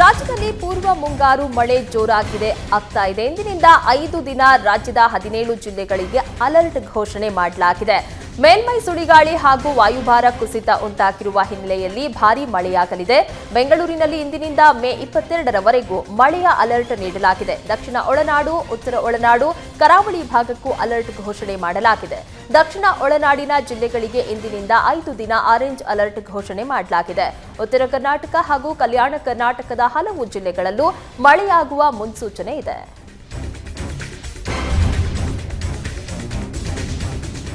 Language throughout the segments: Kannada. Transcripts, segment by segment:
ರಾಜ್ಯದಲ್ಲಿ ಪೂರ್ವ ಮುಂಗಾರು ಮಳೆ ಜೋರಾಗಿದೆ, ಆಗ್ತಾ ಇದೆ. ಇಂದಿನಿಂದ ಐದು ದಿನ ರಾಜ್ಯದ ಹದಿನೇಳು ಜಿಲ್ಲೆಗಳಿಗೆ ಅಲರ್ಟ್ ಘೋಷಣೆ ಮಾಡಲಾಗಿದೆ. ಮೇಲ್ಮೈ ಸುಳಿಗಾಳಿ ಹಾಗೂ ವಾಯುಭಾರ ಕುಸಿತ ಉಂಟಾಗಿರುವ ಹಿನ್ನೆಲೆಯಲ್ಲಿ ಭಾರೀ ಮಳೆಯಾಗಲಿದೆ. ಬೆಂಗಳೂರಿನಲ್ಲಿ ಇಂದಿನಿಂದ ಮೇ ಇಪ್ಪತ್ತೆರಡರವರೆಗೂ ಮಳೆಯ ಅಲರ್ಟ್ ನೀಡಲಾಗಿದೆ. ದಕ್ಷಿಣ ಒಳನಾಡು, ಉತ್ತರ ಒಳನಾಡು, ಕರಾವಳಿ ಭಾಗಕ್ಕೂ ಅಲರ್ಟ್ ಘೋಷಣೆ ಮಾಡಲಾಗಿದೆ. ದಕ್ಷಿಣ ಒಳನಾಡಿನ ಜಿಲ್ಲೆಗಳಿಗೆ ಇಂದಿನಿಂದ ಐದು ದಿನ ಆರೆಂಜ್ ಅಲರ್ಟ್ ಘೋಷಣೆ ಮಾಡಲಾಗಿದೆ. ಉತ್ತರ ಕರ್ನಾಟಕ ಹಾಗೂ ಕಲ್ಯಾಣ ಕರ್ನಾಟಕದ ಹಲವು ಜಿಲ್ಲೆಗಳಲ್ಲೂ ಮಳೆಯಾಗುವ ಮುನ್ಸೂಚನೆ ಇದೆ.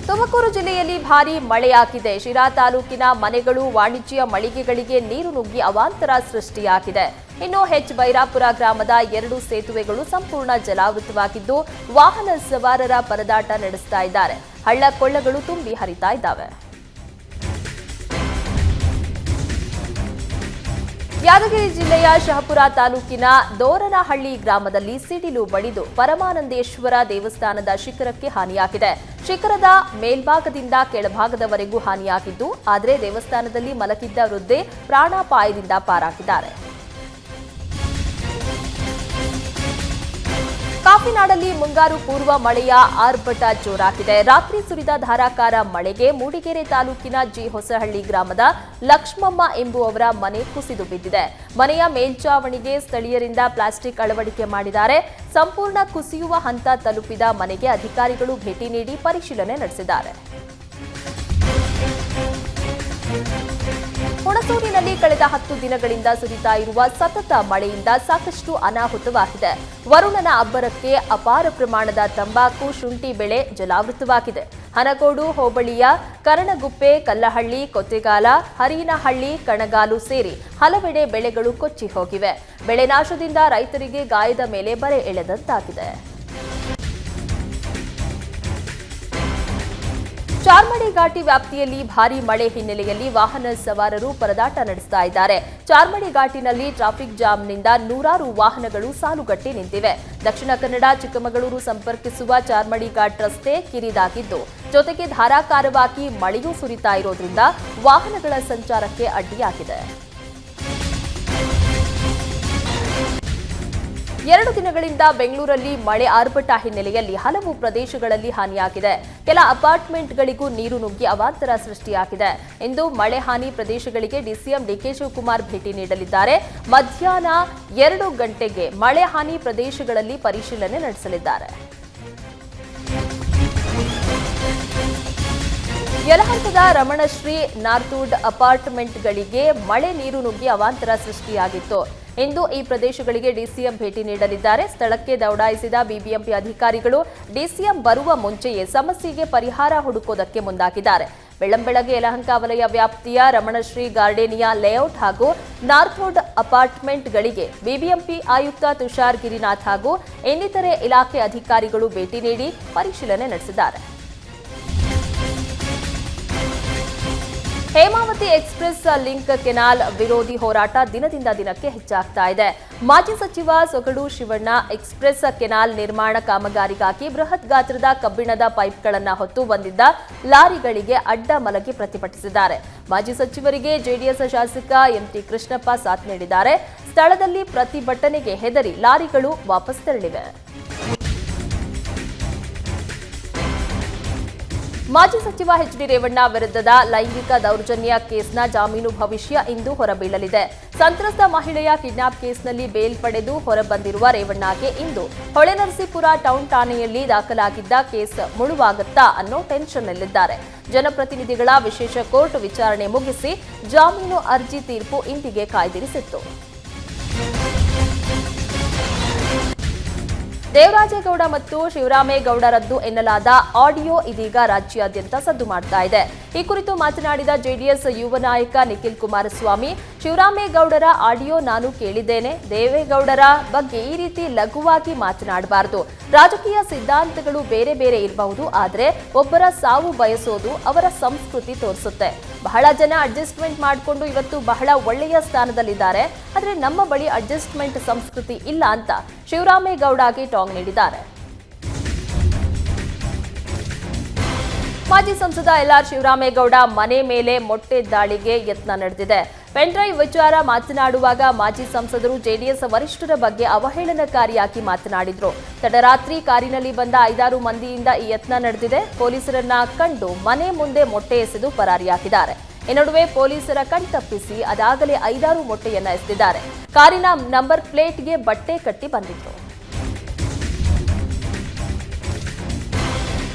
ತುಮಕೂರು ಜಿಲ್ಲೆಯಲ್ಲಿ ಭಾರೀ ಮಳೆಯಾಗಿದೆ. ಶಿರಾ ತಾಲೂಕಿನ ಮನೆಗಳು, ವಾಣಿಜ್ಯ ಮಳಿಗೆಗಳಿಗೆ ನೀರು ನುಗ್ಗಿ ಅವಾಂತರ ಸೃಷ್ಟಿಯಾಗಿದೆ. ಇನ್ನು ಹೆಚ್ ಬೈರಾಪುರ ಗ್ರಾಮದ ಎರಡು ಸೇತುವೆಗಳು ಸಂಪೂರ್ಣ ಜಲಾವೃತವಾಗಿದ್ದು, ವಾಹನ ಸವಾರರ ಪರದಾಟ ನಡೆಸ್ತಾ ಇದ್ದಾರೆ. ಹಳ್ಳ ಕೊಳ್ಳಗಳು ತುಂಬಿ ಹರಿತಾ ಇದ್ದಾವೆ. ಯಾದಗಿರಿ ಜಿಲ್ಲೆಯ ಶಹಪುರ ತಾಲೂಕಿನ ದೋರನಹಳ್ಳಿ ಗ್ರಾಮದಲ್ಲಿ ಸಿಡಿಲು ಬಡಿದು ಪರಮಾನಂದೇಶ್ವರ ದೇವಸ್ಥಾನದ ಶಿಖರಕ್ಕೆ ಹಾನಿಯಾಗಿದೆ. ಶಿಖರದ ಮೇಲ್ಭಾಗದಿಂದ ಕೆಳಭಾಗದವರೆಗೂ ಹಾನಿಯಾಗಿದ್ದು, ಆದರೆ ದೇವಸ್ಥಾನದಲ್ಲಿ ಮಲಗಿದ್ದ ವೃದ್ಧೆ ಪ್ರಾಣಾಪಾಯದಿಂದ ಪಾರಾಗಿದ್ದಾರೆ. ಕಾಫಿನಾಡಲ್ಲಿ ಮುಂಗಾರು ಪೂರ್ವ ಮಳೆಯ ಆರ್ಭಟ ಜೋರಾಗಿದೆ. ರಾತ್ರಿ ಸುರಿದ ಧಾರಾಕಾರ ಮಳೆಗೆ ಮೂಡಿಗೆರೆ ತಾಲೂಕಿನ ಜಿ ಹೊಸಹಳ್ಳಿ ಗ್ರಾಮದ ಲಕ್ಷ್ಮಮ್ಮ ಎಂಬುವವರ ಮನೆ ಕುಸಿದು ಬಿದ್ದಿದೆ. ಮನೆಯ ಮೇಲ್ಚಾವಣಿಗೆ ಸ್ಥಳೀಯರಿಂದ ಪ್ಲಾಸ್ಟಿಕ್ ಅಳವಡಿಕೆ ಮಾಡಿದ್ದಾರೆ. ಸಂಪೂರ್ಣ ಕುಸಿಯುವ ಹಂತ ತಲುಪಿದ ಮನೆಗೆ ಅಧಿಕಾರಿಗಳು ಭೇಟಿ ನೀಡಿ ಪರಿಶೀಲನೆ ನಡೆಸಿದ್ದಾರೆ. ಹುಣಸೂರಿನಲ್ಲಿ ಕಳೆದ ಹತ್ತು ದಿನಗಳಿಂದ ಸುರಿತಾ ಇರುವ ಸತತ ಮಳೆಯಿಂದ ಸಾಕಷ್ಟು ಅನಾಹುತವಾಗಿದೆ. ವರುಣನ ಅಬ್ಬರಕ್ಕೆ ಅಪಾರ ಪ್ರಮಾಣದ ತಂಬಾಕು, ಶುಂಠಿ ಬೆಳೆ ಜಲಾವೃತವಾಗಿದೆ. ಹನಗೋಡು, ಹೋಬಳಿಯ ಕರಣಗುಪ್ಪೆ, ಕಲ್ಲಹಳ್ಳಿ ಕೊತ್ತೆಗಾಲ ಹರಿನಹಳ್ಳಿ, ಕಣಗಾಲು ಸೇರಿ ಹಲವೆಡೆ ಬೆಳೆಗಳು ಕೊಚ್ಚಿ ಹೋಗಿವೆ. ಬೆಳೆ ನಾಶದಿಂದ ರೈತರಿಗೆ ಗಾಯದ ಮೇಲೆ ಬರೆ ಎಳೆದಂತಾಗಿದೆ. ಚಾರ್ಮಡಿ ಘಾಟಿ ವ್ಯಾಪ್ತಿಯಲ್ಲಿ ಭಾರೀ ಮಳೆ ಹಿನ್ನೆಲೆಯಲ್ಲಿ ವಾಹನ ಸವಾರರು ಪರದಾಟ ನಡೆಸ್ತಾ ಇದ್ದಾರೆ. ಚಾರ್ಮಡಿ ಘಾಟಿನಲ್ಲಿ ಟ್ರಾಫಿಕ್ ಜಾಮ್ನಿಂದ ನೂರಾರು ವಾಹನಗಳು ಸಾಲುಗಟ್ಟಿ ನಿಂತಿವೆ. ದಕ್ಷಿಣ ಕನ್ನಡ, ಚಿಕ್ಕಮಗಳೂರು ಸಂಪರ್ಕಿಸುವ ಚಾರ್ಮಡಿ ಘಾಟ್ ರಸ್ತೆ ಕಿರಿದಾಗಿದ್ದು, ಜೊತೆಗೆ ಧಾರಾಕಾರವಾಗಿ ಮಳೆಯೂ ಸುರಿತಾ ಇರೋದ್ರಿಂದ ವಾಹನಗಳ ಸಂಚಾರಕ್ಕೆ ಅಡ್ಡಿಯಾಗಿದೆ. ಎರಡು ದಿನಗಳಿಂದ ಬೆಂಗಳೂರಲ್ಲಿ ಮಳೆ ಆರ್ಭಟ ಹಿನ್ನೆಲೆಯಲ್ಲಿ ಹಲವು ಪ್ರದೇಶಗಳಲ್ಲಿ ಹಾನಿಯಾಗಿದೆ. ಕೆಲ ಅಪಾರ್ಟ್ಮೆಂಟ್ಗಳಿಗೂ ನೀರು ನುಗ್ಗಿ ಅವಾಂತರ ಸೃಷ್ಟಿಯಾಗಿದೆ. ಇಂದು ಮಳೆ ಹಾನಿ ಪ್ರದೇಶಗಳಿಗೆ ಡಿಸಿಎಂ ಡಿಕೆ ಶಿವಕುಮಾರ್ ಭೇಟಿ ನೀಡಲಿದ್ದಾರೆ. ಮಧ್ಯಾಹ್ನ ಎರಡು ಗಂಟೆಗೆ ಮಳೆ ಹಾನಿ ಪ್ರದೇಶಗಳಲ್ಲಿ ಪರಿಶೀಲನೆ ನಡೆಸಲಿದ್ದಾರೆ. ಯಲಹಂಕದ ರಮಣಶ್ರೀ ನಾರ್ತೂಡ್ ಅಪಾರ್ಟ್ಮೆಂಟ್ಗಳಿಗೆ ಮಳೆ ನೀರು ನುಗ್ಗಿ ಅವಾಂತರ ಸೃಷ್ಟಿಯಾಗಿತ್ತು. ಇಂದು ಈ ಪ್ರದೇಶಗಳಿಗೆ ಡಿಸಿಎಂ ಭೇಟಿ ನೀಡಲಿದ್ದಾರೆ. ಸ್ಥಳಕ್ಕೆ ದೌಡಾಯಿಸಿದ ಬಿಬಿಎಂಪಿ ಅಧಿಕಾರಿಗಳು ಡಿಸಿಎಂ ಬರುವ ಮುಂಚೆಯೇ ಸಮಸ್ಯೆಗೆ ಪರಿಹಾರ ಹುಡುಕೋದಕ್ಕೆ ಮುಂದಾಗಿದ್ದಾರೆ. ಬೆಳ್ಳಂಬೆಳಗ್ಗೆ ಯಲಹಂಕ ವಲಯ ವ್ಯಾಪ್ತಿಯ ರಮಣಶ್ರೀ ಗಾರ್ಡೇನಿಯಾ ಲೇಔಟ್ ಹಾಗೂ ನಾರ್ಥ್ವುಡ್ ಅಪಾರ್ಟ್ಮೆಂಟ್ಗಳಿಗೆ ಬಿಬಿಎಂಪಿ ಆಯುಕ್ತ ತುಷಾರ್ ಗಿರಿನಾಥ್ ಹಾಗೂ ಇನ್ನಿತರೆ ಇಲಾಖೆ ಅಧಿಕಾರಿಗಳು ಭೇಟಿ ನೀಡಿ ಪರಿಶೀಲನೆ ನಡೆಸಿದ್ದಾರೆ. ಹೇಮಾವತಿ ಎಕ್ಸ್ಪ್ರೆಸ್ ಲಿಂಕ್ ಕೆನಾಲ್ ವಿರೋಧಿ ಹೋರಾಟ ದಿನದಿಂದ ದಿನಕ್ಕೆ ಹೆಚ್ಚಾಗ್ತಾ ಇದೆ. ಮಾಜಿ ಸಚಿವ ಸೊಗಡು ಶಿವಣ್ಣ ಎಕ್ಸ್ಪ್ರೆಸ್ ಕೆನಾಲ್ ನಿರ್ಮಾಣ ಕಾಮಗಾರಿಗಾಗಿ ಬೃಹತ್ ಗಾತ್ರದ ಕಬ್ಬಿಣದ ಪೈಪ್ಗಳನ್ನು ಹೊತ್ತು ಬಂದಿದ್ದ ಲಾರಿಗಳಿಗೆ ಅಡ್ಡ ಮಲಗಿ ಪ್ರತಿಭಟಿಸಿದ್ದಾರೆ. ಮಾಜಿ ಸಚಿವರಿಗೆ ಜೆಡಿಎಸ್ ಶಾಸಕ ಎಂಟಿ ಕೃಷ್ಣಪ್ಪ ಸಾಥ್ ನೀಡಿದ್ದಾರೆ. ಸ್ಥಳದಲ್ಲಿ ಪ್ರತಿಭಟನೆಗೆ ಹೆದರಿ ಲಾರಿಗಳು ವಾಪಸ್ ತೆರಳಿವೆ. ಮಾಜಿ ಸಚಿವ ಎಚ್ ಡಿ ರೇವಣ್ಣ ವಿರುದ್ಧದ ಲೈಂಗಿಕ ದೌರ್ಜನ್ಯ ಕೇಸ್ನ ಜಾಮೀನು ಭವಿಷ್ಯ ಇಂದು ಹೊರಬೀಳಲಿದೆ. ಸಂತ್ರಸ್ತ ಮಹಿಳೆಯ ಕಿಡ್ನಾಪ್ ಕೇಸ್ನಲ್ಲಿ ಬೇಲ್ ಪಡೆದು ಹೊರಬಂದಿರುವ ರೇವಣ್ಣಗೆ ಇಂದು ಹೊಳೆನರಸೀಪುರ ಟೌನ್ ಠಾಣೆಯಲ್ಲಿ ದಾಖಲಾಗಿದ್ದ ಕೇಸ್ ಮುಳುವಾಗುತ್ತಾ ಅನ್ನೋ ಟೆನ್ಷನ್ನಲ್ಲಿದ್ದಾರೆ. ಜನಪ್ರತಿನಿಧಿಗಳ ವಿಶೇಷ ಕೋರ್ಟ್ ವಿಚಾರಣೆ ಮುಗಿಸಿ ಜಾಮೀನು ಅರ್ಜಿ ತೀರ್ಪು ಇಂದಿಗೆ ಕಾಯ್ದಿರಿಸಿತ್ತು. ದೇವರಾಜೇಗೌಡ ಮತ್ತು ಶಿವರಾಮೇಗೌಡರದ್ದು ಎನ್ನಲಾದ ಆಡಿಯೋ ಇದೀಗ ರಾಜ್ಯಾದ್ಯಂತ ಸದ್ದು ಮಾಡ್ತಾ ಇದೆ. ಈ ಕುರಿತು ಮಾತನಾಡಿದ ಜೆಡಿಎಸ್ ಯುವ ನಾಯಕ ನಿಖಿಲ್ ಕುಮಾರಸ್ವಾಮಿ, ಶಿವರಾಮೇಗೌಡರ ಆಡಿಯೋ ನಾನು ಕೇಳಿದ್ದೇನೆ. ದೇವೇಗೌಡರ ಬಗ್ಗೆ ಈ ರೀತಿ ಲಘುವಾಗಿ ಮಾತನಾಡಬಾರದು. ರಾಜಕೀಯ ಸಿದ್ಧಾಂತಗಳು ಬೇರೆ ಬೇರೆ ಇರಬಹುದು. ಆದರೆ ಒಬ್ಬರ ಸಾವು ಬಯಸೋದು ಅವರ ಸಂಸ್ಕೃತಿ ತೋರಿಸುತ್ತೆ. ಬಹಳ ಜನ ಅಡ್ಜಸ್ಟ್ಮೆಂಟ್ ಮಾಡಿಕೊಂಡು ಇವತ್ತು ಬಹಳ ಒಳ್ಳೆಯ ಸ್ಥಾನದಲ್ಲಿದ್ದಾರೆ. ಆದರೆ ನಮ್ಮ ಬಳಿ ಅಡ್ಜಸ್ಟ್ಮೆಂಟ್ ಸಂಸ್ಕೃತಿ ಇಲ್ಲ ಅಂತ ಶಿವರಾಮೇಗೌಡಗೆ ಟಾಂಗ್ ನೀಡಿದ್ದಾರೆ. ಮಾಜಿ ಸಂಸದ ಎಲ್ಆರ್ ಶಿವರಾಮೇಗೌಡ ಮನೆ ಮೇಲೆ ಮೊಟ್ಟೆ ದಾಳಿಗೆ ಯತ್ನ ನಡೆದಿದೆ. ಪೆನ್ಡ್ರೈವ್ ವಿಚಾರ ಮಾತನಾಡುವಾಗ ಮಾಜಿ ಸಂಸದರು ಜೆಡಿಎಸ್ ವರಿಷ್ಠರ ಬಗ್ಗೆ ಅವಹೇಳನಕಾರಿಯಾಗಿ ಮಾತನಾಡಿದ್ರು. ತಡರಾತ್ರಿ ಕಾರಿನಲ್ಲಿ ಬಂದ ಐದಾರು ಮಂದಿಯಿಂದ ಈ ಯತ್ನ ನಡೆದಿದೆ. ಪೊಲೀಸರನ್ನ ಕಂಡು ಮನೆ ಮುಂದೆ ಮೊಟ್ಟೆ ಎಸೆದು ಪರಾರಿಯಾಗಿದ್ದಾರೆ. ಈ ನಡುವೆ ಪೊಲೀಸರ ಕಣ್ತಪ್ಪಿಸಿ ಅದಾಗಲೇ ಐದಾರು ಮೊಟ್ಟೆಯನ್ನ ಎಸೆದಿದ್ದಾರೆ. ಕಾರಿನ ನಂಬರ್ ಪ್ಲೇಟ್ಗೆ ಬಟ್ಟೆ ಕಟ್ಟಿ ಬಂದಿದ್ರು.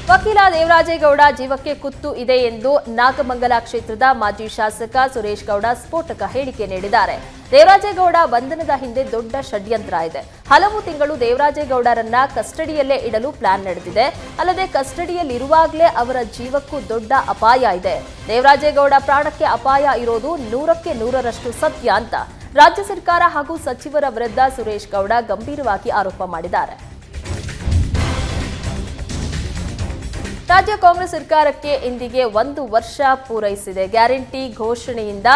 ವಕೀಲ ದೇವರಾಜೇಗೌಡ ಜೀವಕ್ಕೆ ಕುತ್ತು ಇದೆ ಎಂದು ನಾಗಮಂಗಲ ಕ್ಷೇತ್ರದ ಮಾಜಿ ಶಾಸಕ ಸುರೇಶ್ ಗೌಡ ಸ್ಫೋಟಕ ಹೇಳಿಕೆ ನೀಡಿದ್ದಾರೆ. ದೇವರಾಜೇಗೌಡ ಬಂಧನದ ಹಿಂದೆ ದೊಡ್ಡ ಷಡ್ಯಂತ್ರ ಇದೆ. ಹಲವು ತಿಂಗಳು ದೇವರಾಜೇಗೌಡರನ್ನ ಕಸ್ಟಡಿಯಲ್ಲೇ ಇಡಲು ಪ್ಲಾನ್ ನಡೆದಿದೆ. ಅಲ್ಲದೆ ಕಸ್ಟಡಿಯಲ್ಲಿರುವಾಗಲೇ ಅವರ ಜೀವಕ್ಕೂ ದೊಡ್ಡ ಅಪಾಯ ಇದೆ. ದೇವರಾಜೇಗೌಡ ಪ್ರಾಣಕ್ಕೆ ಅಪಾಯ ಇರೋದು ನೂರಕ್ಕೆ ನೂರರಷ್ಟು ಸತ್ಯ ಅಂತ ರಾಜ್ಯ ಸರ್ಕಾರ ಹಾಗೂ ಸಚಿವರ ವಿರುದ್ಧ ಸುರೇಶ್ ಗೌಡ ಗಂಭೀರವಾಗಿ ಆರೋಪ ಮಾಡಿದ್ದಾರೆ. ರಾಜ್ಯ ಕಾಂಗ್ರೆಸ್ ಸರ್ಕಾರಕ್ಕೆ ಇಂದಿಗೆ ಒಂದು ವರ್ಷ ಪೂರೈಸಿದೆ. ಗ್ಯಾರಂಟಿ ಘೋಷಣೆಯಿಂದ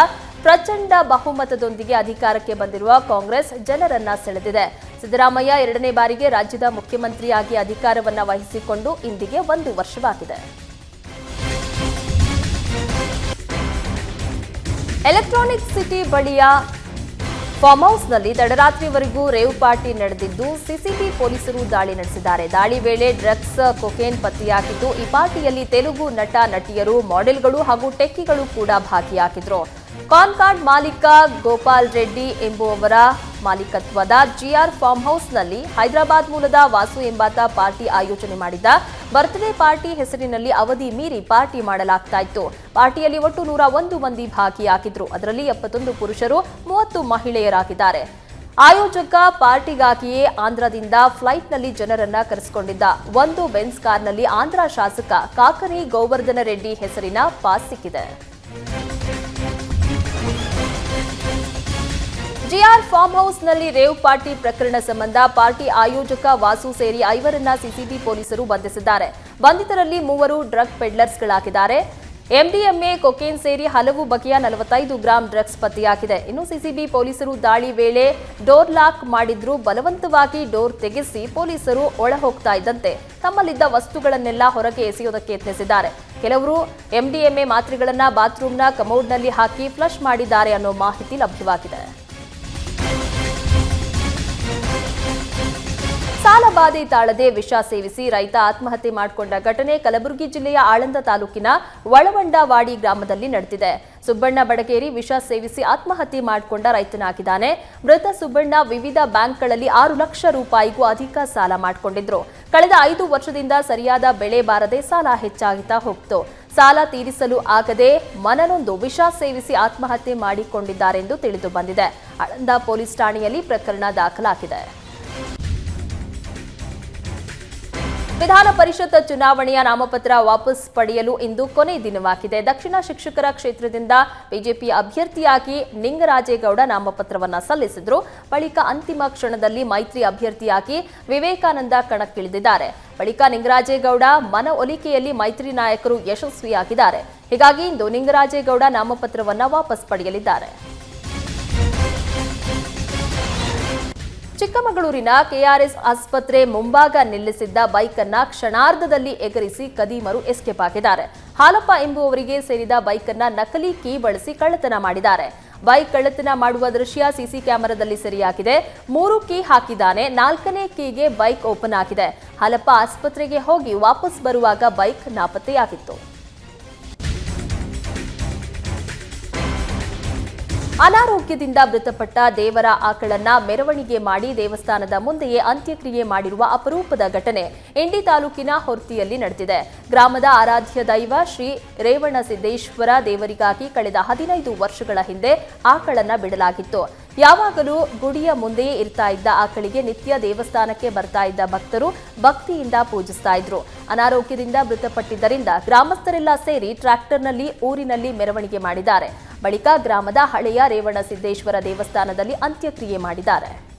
ಪ್ರಚಂಡ ಬಹುಮತದೊಂದಿಗೆ ಅಧಿಕಾರಕ್ಕೆ ಬಂದಿರುವ ಕಾಂಗ್ರೆಸ್ ಜನರನ್ನ ಸೆಳೆದಿದೆ. ಸಿದ್ದರಾಮಯ್ಯ ಎರಡನೇ ಬಾರಿಗೆ ರಾಜ್ಯದ ಮುಖ್ಯಮಂತ್ರಿಯಾಗಿ ಅಧಿಕಾರವನ್ನ ವಹಿಸಿಕೊಂಡು ಇಂದಿಗೆ ಒಂದು ವರ್ಷವಾಗಿದೆ. ಎಲೆಕ್ಟ್ರಾನಿಕ್ ಸಿಟಿ ಬಳಿಯ ಫಾರ್ಮ್ ಹೌಸ್ನಲ್ಲಿ ತಡರಾತ್ರಿವರೆಗೂ ರೇವ್ ಪಾರ್ಟಿ ನಡೆದಿದ್ದು, ಸಿಸಿಬಿ ಪೊಲೀಸರು ದಾಳಿ ನಡೆಸಿದ್ದಾರೆ. ದಾಳಿ ವೇಳೆ ಡ್ರಗ್ಸ್, ಕೊಕೇನ್ ಪತ್ತೆಯಾಗಿದ್ದು, ಈ ಪಾರ್ಟಿಯಲ್ಲಿ ತೆಲುಗು ನಟ, ನಟಿಯರು, ಮಾಡೆಲ್ಗಳು ಹಾಗೂ ಟೆಕ್ಕಿಗಳು ಕೂಡ ಭಾಗಿಯಾಗಿದ್ರು. ಕಾನ್ಕಾರ್ಡ್ ಮಾಲೀಕ ಗೋಪಾಲ್ ರೆಡ್ಡಿ ಎಂಬುವವರ ಮಾಲೀಕತ್ವದ ಜಿಆರ್ ಫಾರ್ಮ್ ಹೌಸ್ನಲ್ಲಿ ಹೈದರಾಬಾದ್ ಮೂಲದ ವಾಸು ಎಂಬಾತ ಪಾರ್ಟಿ ಆಯೋಜನೆ ಮಾಡಿದ್ದ ಬರ್ತ್ಡೇ ಪಾರ್ಟಿ ಹೆಸರಿನಲ್ಲಿ ಅವಧಿ ಮೀರಿ ಪಾರ್ಟಿ ಮಾಡಲಾಗ್ತಾ ಇತ್ತು ಪಾರ್ಟಿಯಲ್ಲಿ ಒಟ್ಟು ನೂರ ಒಂದು ಮಂದಿ ಭಾಗಿಯಾಗಿದ್ರು. ಅದರಲ್ಲಿ ಎಪ್ಪತ್ತೊಂದು ಪುರುಷರು, ಮೂವತ್ತು ಮಹಿಳೆಯರಾಗಿದ್ದಾರೆ. ಆಯೋಜಕ ಪಾರ್ಟಿಗಾಗಿಯೇ ಆಂಧ್ರದಿಂದ ಫ್ಲೈಟ್ನಲ್ಲಿ ಜನರನ್ನ ಕರೆಸಿಕೊಂಡಿದ್ದ ಒಂದು ಬೆನ್ಸ್ ಕಾರ್ನಲ್ಲಿ ಆಂಧ್ರ ಶಾಸಕ ಕಾಕನಿ ಗೋವರ್ಧನ ರೆಡ್ಡಿ ಹೆಸರಿನ ಪಾಸ್ ಸಿಕ್ಕಿದೆ. ಜಿಆರ್ ಫಾರ್ಮ್ ಹೌಸ್ನಲ್ಲಿ ರೇವ್ ಪಾರ್ಟಿ ಪ್ರಕರಣ ಸಂಬಂಧ ಪಾರ್ಟಿ ಆಯೋಜಕ ವಾಸು ಸೇರಿ ಐವರನ್ನ ಸಿಸಿಬಿ ಪೊಲೀಸರು ಬಂಧಿಸಿದ್ದಾರೆ. ಬಂಧಿತರಲ್ಲಿ ಮೂವರು ಡ್ರಗ್ ಪೆಡ್ಲರ್ಸ್ಗಳಾಗಿದ್ದಾರೆ. ಎಂಡಿಎಂಎ ಕೊಕೇನ್ ಸೇರಿ ಹಲವು ಬಗೆಯ ನಲವತ್ತೈದು ಗ್ರಾಂ ಡ್ರಗ್ಸ್ ಪತ್ತೆಯಾಗಿದೆ. ಇನ್ನು ಸಿಸಿಬಿ ಪೊಲೀಸರು ದಾಳಿ ವೇಳೆ ಡೋರ್ ಲಾಕ್ ಮಾಡಿದ್ರು. ಬಲವಂತವಾಗಿ ಡೋರ್ ತೆಗೆಸಿ ಪೊಲೀಸರು ಒಳ ಹೋಗ್ತಾ ಇದ್ದಂತೆ ತಮ್ಮಲ್ಲಿದ್ದ ವಸ್ತುಗಳನ್ನೆಲ್ಲ ಹೊರಗೆ ಎಸೆಯೋದಕ್ಕೆ ಯತ್ನಿಸಿದ್ದಾರೆ. ಕೆಲವರು ಎಂಡಿಎಂಎ ಮಾತ್ರೆಗಳನ್ನ ಬಾತ್ರೂಮ್ನ ಕಮೋಡ್ನಲ್ಲಿ ಹಾಕಿ ಫ್ಲಶ್ ಮಾಡಿದ್ದಾರೆ ಅನ್ನೋ ಮಾಹಿತಿ ಲಭ್ಯವಾಗಿದೆ. ಸಾಲ ಬಾಧೆ ತಾಳದೆ ವಿಷ ಸೇವಿಸಿ ರೈತ ಆತ್ಮಹತ್ಯೆ ಮಾಡಿಕೊಂಡ ಘಟನೆ ಕಲಬುರಗಿ ಜಿಲ್ಲೆಯ ಆಳಂದ ತಾಲೂಕಿನ ಒಳವಂಡವಾಡಿ ಗ್ರಾಮದಲ್ಲಿ ನಡೆದಿದೆ. ಸುಬ್ಬಣ್ಣ ಬಡಕೇರಿ ವಿಷ ಸೇವಿಸಿ ಆತ್ಮಹತ್ಯೆ ಮಾಡಿಕೊಂಡ ರೈತನಾಗಿದ್ದಾನೆ. ಮೃತ ಸುಬ್ಬಣ್ಣ ವಿವಿಧ ಬ್ಯಾಂಕ್ಗಳಲ್ಲಿ ಆರು ಲಕ್ಷ ರೂಪಾಯಿಗೂ ಅಧಿಕ ಸಾಲ ಮಾಡಿಕೊಂಡಿದ್ರು. ಕಳೆದ ಐದು ವರ್ಷದಿಂದ ಸರಿಯಾದ ಬೆಳೆ ಬಾರದೆ ಸಾಲ ಹೆಚ್ಚಾಗುತ್ತಾ ಹೋಗ್ತು. ಸಾಲ ತೀರಿಸಲು ಆಗದೆ ಮನನೊಂದು ವಿಷ ಸೇವಿಸಿ ಆತ್ಮಹತ್ಯೆ ಮಾಡಿಕೊಂಡಿದ್ದಾರೆಂದು ತಿಳಿದು ಬಂದಿದೆ. ಆಳಂದ ಪೊಲೀಸ್ ಠಾಣೆಯಲ್ಲಿ ಪ್ರಕರಣ ದಾಖಲಾಗಿದೆ. ವಿಧಾನ ಪರಿಷತ್ ಚುನಾವಣೆಯ ನಾಮಪತ್ರ ವಾಪಸ್ ಪಡೆಯಲು ಇಂದು ಕೊನೆ ದಿನವಾಗಿದೆ. ದಕ್ಷಿಣ ಶಿಕ್ಷಕರ ಕ್ಷೇತ್ರದಿಂದ ಬಿಜೆಪಿ ಅಭ್ಯರ್ಥಿಯಾಗಿ ನಿಂಗರಾಜೇಗೌಡ ನಾಮಪತ್ರವನ್ನು ಸಲ್ಲಿಸಿದ್ರು. ಬಳಿಕ ಅಂತಿಮ ಕ್ಷಣದಲ್ಲಿ ಮೈತ್ರಿ ಅಭ್ಯರ್ಥಿಯಾಗಿ ವಿವೇಕಾನಂದ ಕಣಕ್ಕಿಳಿದಿದ್ದಾರೆ. ಬಳಿಕ ನಿಂಗರಾಜೇಗೌಡ ಮನ ಒಲಿಕೆಯಲ್ಲಿ ಮೈತ್ರಿ ನಾಯಕರು ಯಶಸ್ವಿಯಾಗಿದ್ದಾರೆ. ಹೀಗಾಗಿ ಇಂದು ನಿಂಗರಾಜೇಗೌಡ ನಾಮಪತ್ರವನ್ನು ವಾಪಸ್ ಪಡೆಯಲಿದ್ದಾರೆ. ಚಿಕ್ಕಮಗಳೂರಿನ ಕೆಆರ್ಎಸ್ ಆಸ್ಪತ್ರೆ ಮುಂಭಾಗ ನಿಲ್ಲಿಸಿದ್ದ ಬೈಕ್ ಅನ್ನ ಕ್ಷಣಾರ್ಧದಲ್ಲಿ ಎಗರಿಸಿ ಕದೀಮರು ಎಸ್ಕೇಪ್ ಹಾಕಿದ್ದಾರೆ ಹಾಲಪ್ಪ ಎಂಬುವವರಿಗೆ ಸೇರಿದ ಬೈಕ್ ಅನ್ನ ನಕಲಿ ಕೀ ಬಳಸಿ ಕಳ್ಳತನ ಮಾಡಿದ್ದಾರೆ. ಬೈಕ್ ಕಳ್ಳತನ ಮಾಡುವ ದೃಶ್ಯ ಸಿಸಿ ಕ್ಯಾಮೆರಾದಲ್ಲಿ ಸೆರೆಯಾಗಿದೆ. ಮೂರು ಕೀ ಹಾಕಿದ್ದಾನೆ, ನಾಲ್ಕನೇ ಕೀಗೆ ಬೈಕ್ ಓಪನ್ ಆಗಿದೆ. ಹಾಲಪ್ಪ ಆಸ್ಪತ್ರೆಗೆ ಹೋಗಿ ವಾಪಸ್ ಬರುವಾಗ ಬೈಕ್ ನಾಪತ್ತೆಯಾಗಿತ್ತು. ಅನಾರೋಗ್ಯದಿಂದ ಮೃತಪಟ್ಟ ದೇವರ ಆಕಳನ್ನ ಮೆರವಣಿಗೆ ಮಾಡಿ ದೇವಸ್ಥಾನದ ಮುಂದೆಯೇ ಅಂತ್ಯಕ್ರಿಯೆ ಮಾಡಿರುವ ಅಪರೂಪದ ಘಟನೆ ಇಂಡಿ ತಾಲೂಕಿನ ಹೊರ್ತಿಯಲ್ಲಿ ನಡೆದಿದೆ. ಗ್ರಾಮದ ಆರಾಧ್ಯ ದೈವ ಶ್ರೀ ರೇವಣ ಸಿದ್ದೇಶ್ವರ ದೇವರಿಗಾಗಿ ಕಳೆದ ಹದಿನೈದು ವರ್ಷಗಳ ಹಿಂದೆ ಆಕಳನ್ನ ಬಿಡಲಾಗಿತ್ತು. ಯಾವಾಗಲೂ ಗುಡಿಯ ಮುಂದೆಯೇ ಇರ್ತಾ ಇದ್ದ ಆಕಳಿಗೆ ನಿತ್ಯ ದೇವಸ್ಥಾನಕ್ಕೆ ಬರ್ತಾ ಇದ್ದ ಭಕ್ತರು ಭಕ್ತಿಯಿಂದ ಪೂಜಿಸ್ತಾ ಇದ್ರು. ಅನಾರೋಗ್ಯದಿಂದ ಮೃತಪಟ್ಟಿದ್ದರಿಂದ ಗ್ರಾಮಸ್ಥರೆಲ್ಲ ಸೇರಿ ಟ್ರ್ಯಾಕ್ಟರ್ನಲ್ಲಿ ಊರಿನಲ್ಲಿ ಮೆರವಣಿಗೆ ಮಾಡಿದ್ದಾರೆ. ಬಳಿಕ ಗ್ರಾಮದ ಹಳೆಯ ರೇವಣ ಸಿದ್ದೇಶ್ವರ ದೇವಸ್ಥಾನದಲ್ಲಿ ಅಂತ್ಯಕ್ರಿಯೆ ಮಾಡಿದ್ದಾರೆ.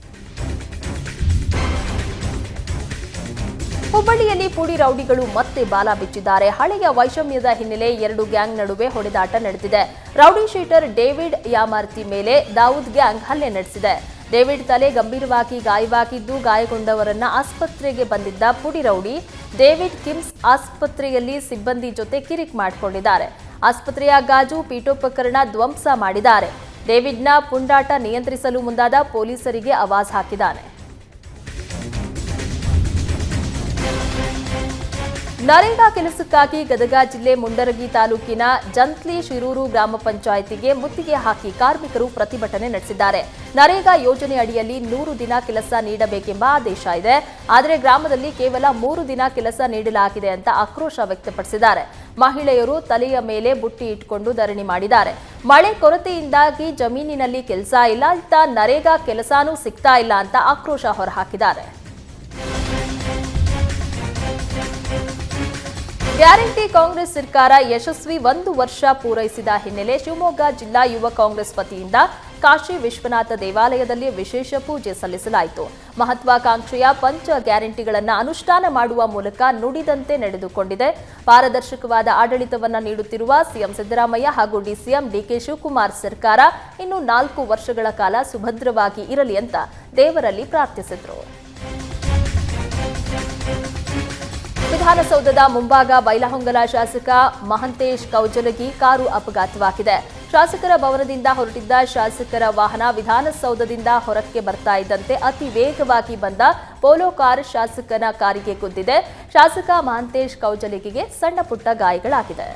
ಹುಬ್ಬಳ್ಳಿಯಲ್ಲಿ ಪುಡಿ ರೌಡಿಗಳು ಮತ್ತೆ ಬಾಲ ಬಿಚ್ಚಿದ್ದಾರೆ. ಹಳೆಯ ವೈಷಮ್ಯದ ಹಿನ್ನೆಲೆ ಎರಡು ಗ್ಯಾಂಗ್ ನಡುವೆ ಹೊಡೆದಾಟ ನಡೆದಿದೆ. ರೌಡಿ ಶೀಟರ್ ಡೇವಿಡ್ ಯಾಮಾರ್ತಿ ಮೇಲೆ ದಾವೂದ್ ಗ್ಯಾಂಗ್ ಹಲ್ಲೆ ನಡೆಸಿದೆ. ಡೇವಿಡ್ ತಲೆ ಗಂಭೀರವಾಗಿ ಗಾಯವಾಗಿದ್ದು ಗಾಯಗೊಂಡವರನ್ನ ಆಸ್ಪತ್ರೆಗೆ ಬಂದಿದ್ದ ಪುಡಿ ರೌಡಿ ಡೇವಿಡ್ ಕಿಮ್ಸ್ ಆಸ್ಪತ್ರೆಯಲ್ಲಿ ಸಿಬ್ಬಂದಿ ಜೊತೆ ಕಿರಿಕ್ ಮಾಡಿಕೊಂಡಿದ್ದಾರೆ. ಆಸ್ಪತ್ರೆಯ ಗಾಜು, ಪೀಠೋಪಕರಣ ಧ್ವಂಸ ಮಾಡಿದ್ದಾರೆ. ಡೇವಿಡ್ನ ಪುಂಡಾಟ ನಿಯಂತ್ರಿಸಲು ಮುಂದಾದ ಪೊಲೀಸರಿಗೆ ಆವಾಜ್ ಹಾಕಿದ್ದಾನೆ. ನರೇಗಾ ಕೆಲಸಕ್ಕಾಗಿ ಗದಗ ಜಿಲ್ಲೆ ಮುಂಡರಗಿ ತಾಲೂಕಿನ ಜಂತ್ಲಿ ಶಿರೂರು ಗ್ರಾಮ ಪಂಚಾಯಿತಿಗೆ ಮುತ್ತಿಗೆ ಹಾಕಿ ಕಾರ್ಮಿಕರು ಪ್ರತಿಭಟನೆ ನಡೆಸಿದ್ದಾರೆ. ನರೇಗಾ ಯೋಜನೆ ಅಡಿಯಲ್ಲಿ ನೂರು ದಿನ ಕೆಲಸ ನೀಡಬೇಕೆಂಬ ಆದೇಶ ಇದೆ. ಆದರೆ ಗ್ರಾಮದಲ್ಲಿ ಕೇವಲ ಮೂರು ದಿನ ಕೆಲಸ ನೀಡಲಾಗಿದೆ ಅಂತ ಆಕ್ರೋಶ ವ್ಯಕ್ತಪಡಿಸಿದ್ದಾರೆ. ಮಹಿಳೆಯರು ತಲೆಯ ಮೇಲೆ ಬುಟ್ಟಿ ಇಟ್ಕೊಂಡು ಧರಣಿ ಮಾಡಿದ್ದಾರೆ. ಮಳೆ ಕೊರತೆಯಿಂದಾಗಿ ಜಮೀನಿನಲ್ಲಿ ಕೆಲಸ ಇಲ್ಲ. ಇತ್ತ ನರೇಗಾ ಕೆಲಸನೂ ಸಿಗ್ತಾ ಇಲ್ಲ ಅಂತ ಆಕ್ರೋಶ ಹೊರಹಾಕಿದ್ದಾರೆ. ಗ್ಯಾರಂಟಿ ಕಾಂಗ್ರೆಸ್ ಸರ್ಕಾರ ಯಶಸ್ವಿ ಒಂದು ವರ್ಷ ಪೂರೈಸಿದ ಹಿನ್ನೆಲೆ ಶಿವಮೊಗ್ಗ ಜಿಲ್ಲಾ ಯುವ ಕಾಂಗ್ರೆಸ್ ವತಿಯಿಂದ ಕಾಶಿ ವಿಶ್ವನಾಥ ದೇವಾಲಯದಲ್ಲಿ ವಿಶೇಷ ಪೂಜೆ ಸಲ್ಲಿಸಲಾಯಿತು. ಮಹತ್ವಾಕಾಂಕ್ಷೆಯ ಪಂಚ ಗ್ಯಾರಂಟಿಗಳನ್ನು ಅನುಷ್ಠಾನ ಮಾಡುವ ಮೂಲಕ ನುಡಿದಂತೆ ನಡೆದುಕೊಂಡಿದೆ. ಪಾರದರ್ಶಕವಾದ ಆಡಳಿತವನ್ನು ನೀಡುತ್ತಿರುವ ಸಿಎಂ ಸಿದ್ದರಾಮಯ್ಯ ಹಾಗೂ ಡಿಸಿಎಂ ಡಿಕೆ ಶಿವಕುಮಾರ್ ಸರ್ಕಾರ ಇನ್ನು ನಾಲ್ಕು ವರ್ಷಗಳ ಕಾಲ ಸುಭದ್ರವಾಗಿ ಇರಲಿ ಅಂತ ದೇವರಲ್ಲಿ ಪ್ರಾರ್ಥಿಸಿದರು. ವಿಧಾನಸೌಧದ ಮುಂಭಾಗ ಬೈಲಹೊಂಗಲ ಶಾಸಕ ಮಹಂತೇಶ್ ಕೌಜಲಗಿ ಕಾರು ಅಪಘಾತವಾಗಿದೆ. ಶಾಸಕರ ಭವನದಿಂದ ಹೊರಟಿದ್ದ ಶಾಸಕರ ವಾಹನ ವಿಧಾನಸೌಧದಿಂದ ಹೊರಕ್ಕೆ ಬರ್ತಾ ಇದ್ದಂತೆ ಅತಿ ವೇಗವಾಗಿ ಬಂದ ಪೋಲೋ ಕಾರ್ ಶಾಸಕನ ಕಾರಿಗೆ ಕುದ್ದಿದೆ ಶಾಸಕ ಮಹಂತೇಶ್ ಕೌಜಲಗಿಗೆ ಸಣ್ಣ ಪುಟ್ಟ ಗಾಯಗಳಾಗಿದೆ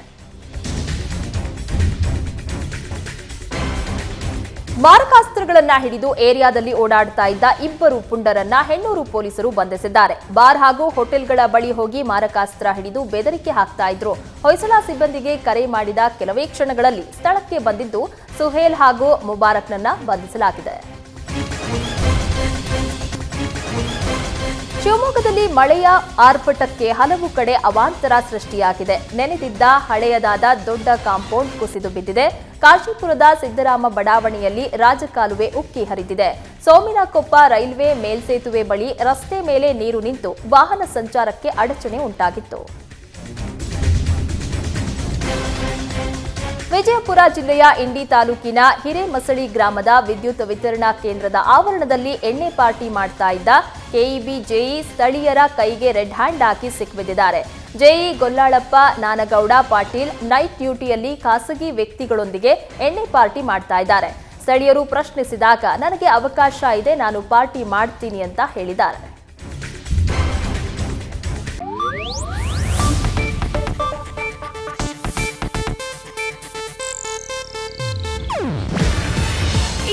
ಮಾರಕಾಸ್ತ್ರಗಳನ್ನ ಹಿಡಿದು ಏರಿಯಾದಲ್ಲಿ ಓಡಾಡ್ತಾ ಇದ್ದ ಇಬ್ಬರು ಪುಂಡರನ್ನ ಹೆಣ್ಣೂರು ಪೊಲೀಸರು ಬಂಧಿಸಿದ್ದಾರೆ. ಬಾರ್ ಹಾಗೂ ಹೋಟೆಲ್ಗಳ ಬಳಿ ಹೋಗಿ ಮಾರಕಾಸ್ತ್ರ ಹಿಡಿದು ಬೆದರಿಕೆ ಹಾಕ್ತಾ ಇದ್ರು. ಹೊಯ್ಸಳ ಸಿಬ್ಬಂದಿಗೆ ಕರೆ ಮಾಡಿದ ಕೆಲವೇ ಕ್ಷಣಗಳಲ್ಲಿ ಸ್ಥಳಕ್ಕೆ ಬಂದಿದ್ದು ಸುಹೇಲ್ ಹಾಗೂ ಮುಬಾರಕ್ನನ್ನ ಬಂಧಿಸಲಾಗಿದೆ. ಶಿವಮೊಗ್ಗದಲ್ಲಿ ಮಳೆಯ ಆರ್ಭಟಕ್ಕೆ ಹಲವು ಕಡೆ ಅವಾಂತರ ಸೃಷ್ಟಿಯಾಗಿದೆ. ನೆನೆದಿದ್ದ ಹಳೆಯದಾದ ದೊಡ್ಡ ಕಾಂಪೌಂಡ್ ಕುಸಿದು ಬಿದ್ದಿದೆ. ಕಾಶಿಪುರದ ಸಿದ್ದರಾಮ ಬಡಾವಣೆಯಲ್ಲಿ ರಾಜಕಾಲುವೆ ಉಕ್ಕಿ ಹರಿದಿದೆ. ಸೋಮಿನಕೊಪ್ಪ ರೈಲ್ವೆ ಮೇಲ್ಸೇತುವೆ ಬಳಿ ರಸ್ತೆ ಮೇಲೆ ನೀರು ನಿಂತು ವಾಹನ ಸಂಚಾರಕ್ಕೆ ಅಡಚಣೆ ಉಂಟಾಗಿತ್ತು. ವಿಜಯಪುರ ಜಿಲ್ಲೆಯ ಇಂಡಿ ತಾಲೂಕಿನ ಹಿರೇಮಸಳಿ ಗ್ರಾಮದ ವಿದ್ಯುತ್ ವಿತರಣಾ ಕೇಂದ್ರದ ಆವರಣದಲ್ಲಿ ಎಣ್ಣೆ ಪಾರ್ಟಿ ಮಾಡ್ತಾ ಇದ್ದ ಕೆಇಬಿ ಜೆಇ ಸ್ಥಳೀಯರ ಕೈಗೆ ರೆಡ್ ಹ್ಯಾಂಡ್ ಹಾಕಿ ಸಿಕ್ಕಿಬಿದ್ದಿದ್ದಾರೆ ಜೆಇ ಗೊಲ್ಲಾಳಪ್ಪ ನಾನಗೌಡ ಪಾಟೀಲ್ ನೈಟ್ ಡ್ಯೂಟಿಯಲ್ಲಿ ಖಾಸಗಿ ವ್ಯಕ್ತಿಗಳೊಂದಿಗೆ ಎಣ್ಣೆ ಪಾರ್ಟಿ ಮಾಡ್ತಾ ಇದ್ದಾರೆ. ಸ್ಥಳೀಯರು ಪ್ರಶ್ನಿಸಿದಾಗ, ನನಗೆ ಅವಕಾಶ ಇದೆ, ನಾನು ಪಾರ್ಟಿ ಮಾಡ್ತೀನಿ ಅಂತ ಹೇಳಿದ್ದಾರೆ.